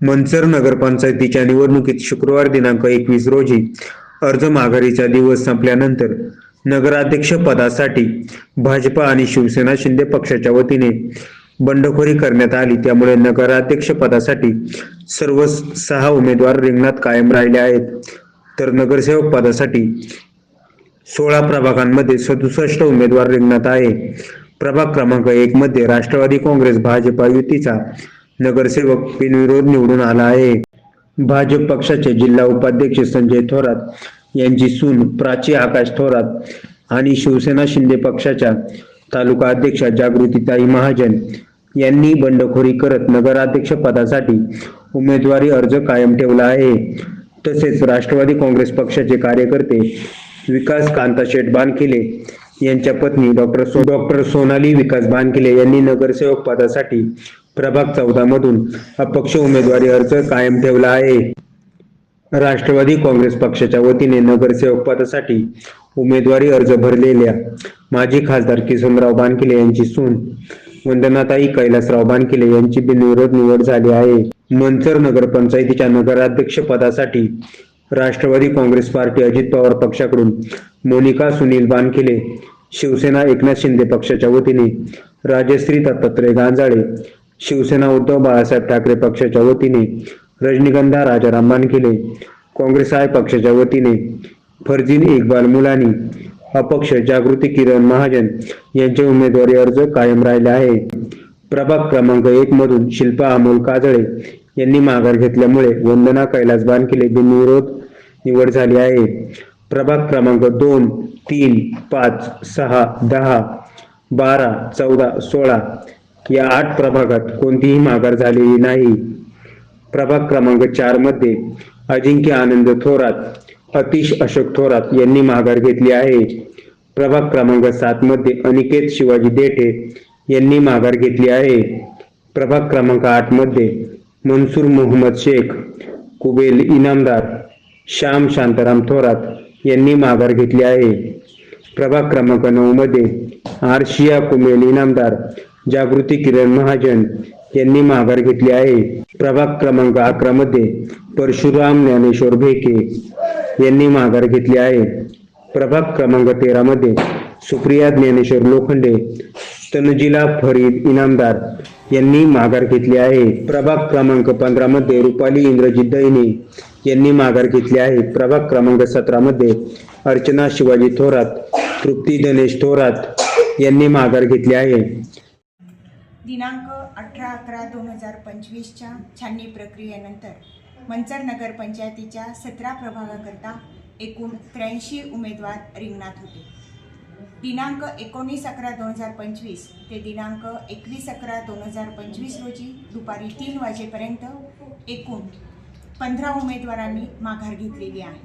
मंचर नगरपंचायतीच्या निवडणुकीत शुक्रवार दिनांक एकवीस रोजी अर्ज माघारीचा दिवस संपल्यानंतर नगराध्यक्ष पदासाठी भाजपा आणि शिवसेना शिंदे पक्षाच्या वतीने बंडखोरी करण्यात आली. त्यामुळे नगराध्यक्ष पदासाठी सर्व सहा उमेदवार रिंगणात कायम राहिले आहेत. तर नगरसेवक पदासाठी सोळा प्रभागांमध्ये सदुसष्ट उमेदवार रिंगणात आहे. प्रभाग क्रमांक एक मध्ये राष्ट्रवादी काँग्रेस भाजपा युतीचा नगरसेवक बिनविरोध निवडून आला आहे. भाजप पक्षाचे जिल्हा उपाध्यक्ष संजय थोरात यांची सून प्राची आकाश थोरात आणि शिवसेना शिंदे पक्षाच्या तालुका अध्यक्षा जागृतीताई महाजन यांनी बंडखोरी करत नगराध्यक्ष पदासाठी उमेदवारी अर्ज कायम ठेवला आहे. तसेच राष्ट्रवादी काँग्रेस पक्षाचे कार्यकर्ते विकास कांताशेठ बानखिले यांच्या पत्नी डॉक्टर सो डॉक्टर सोनाली विकास बानखिले यांनी नगरसेवक पदासाठी प्रभाग चौदा मधून अपक्ष उमेदवारी अर्ज कायम ठेवला आहे. राष्ट्रवादी काँग्रेस पक्षाच्या वतीने नगरसेवक पदासाठी उमेदवारी अर्ज भरलेल्या माजी खासदार किसनराव बानकिले यांची सून वंदनाताई कैलासराव बानकिले यांची बिनविरोध निवड झाली आहे. मंचर नगरपंचायतीच्या नगराध्यक्ष पदासाठी राष्ट्रवादी काँग्रेस पार्टी अजित पवार पक्षाकडून मोनिका सुनील बानखिले शिवसेना एकनाथ शिंदे पक्षाच्या वतीने राजश्री दत्तात्रय गांजाळे शिवसेना उद्धव बाळासाहेब ठाकरे पक्षाच्या वतीने रजनीगंधा राजाराम मानखिले काँग्रेस आय पक्षाच्या वतीने फरजीन इक्बाल मुलानी अपक्ष जागृती किरण महाजन यांचे उमेदवारी अर्ज कायम राहिले आहे. प्रभाग क्रमांक एक मधून शिल्पा अमोल काजळे यांनी माघार घेतल्यामुळे वंदना कैलास बानकिले बिनविरोध निवड झाली आहे. प्रभाग क्रमांक दोन तीन पाच सहा दहा बारा चौदा सोळा या आठ प्रभागात कोणतीही माघार झालेली नाही. प्रभाग क्रमांक चारमध्ये अजिंक्य आनंद थोरात अतिश अशोक थोरात यांनी माघार घेतली आहे. प्रभाग क्रमांक सात मध्ये अनिकेत शिवाजी देठे यांनी माघार घेतली आहे. प्रभाग क्रमांक आठमध्ये मनसूर मोहम्मद शेख कुबेल इनामदार श्याम शांताराम थोरात यांनी माघार घेतली आहे. प्रभाग क्रमांक नऊ मध्ये आरशिया कुमेल इनामदार जागृती किरण महाजन यांनी माघार घेतली आहे. प्रभाग क्रमांक अकरा मध्ये परशुराम ज्ञानेश्वर भेके यांनी माघार घेतली आहे. प्रभाग क्रमांक तेरा मध्ये सुप्रिया ज्ञानेश्वर लोखंडे तनजिला फरीद इनामदार यांनी माघार घेतली आहे. प्रभाग क्रमांक पंधरा मध्ये रुपाली इंद्रजित दैने यांनी माघार घेतली आहे. प्रभाग क्रमांक सतरा मध्ये अर्चना शिवाजी थोरात तृप्ती गणेश थोरात यांनी माघार घेतली आहे. दिनांक अठरा अकरा दोन हजार पंचवीसच्या छाननी प्रक्रियेनंतर मंचर नगरपंचायतीच्या सतरा प्रभागाकरता एकूण त्र्याऐंशी उमेदवार रिंगणात होते. दिनांक एकोणीस अकरा दोन हजार पंचवीस ते दिनांक एकवीस अकरा दोन हजार पंचवीस रोजी दुपारी तीन वाजेपर्यंत एकूण पंधरा उमेदवारांनी माघार घेतलेली आहे.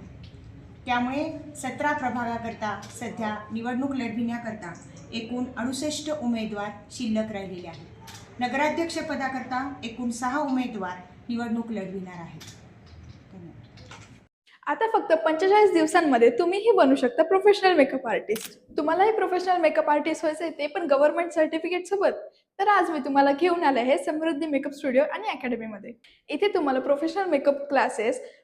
त्यामुळे सतरा प्रभागाकरता सध्या निवडणूक लढविण्याकरता एकूण अडुसष्ट उमेदवार शिल्लक राहिलेले आहेत. नगराध्यक्षपदाकरता एकूण सहा उमेदवार निवडणूक लढविणार आहेत. आता फक्त पंचेचाळीस दिवसांमध्ये तुम्हीही बनू शकता प्रोफेशनल मेकअप आर्टिस्ट तुम्हालाही प्रोफेशनल मेकअप आर्टिस्ट व्हायचं आहे ते पण गव्हर्नमेंट सर्टिफिकेट सोबत. तर आज मी तुम्हाला घेऊन आले आहे समृद्धी मेकअप स्टुडिओ आणि अकॅडमीमध्ये इथे तुम्हाला professional makeup classes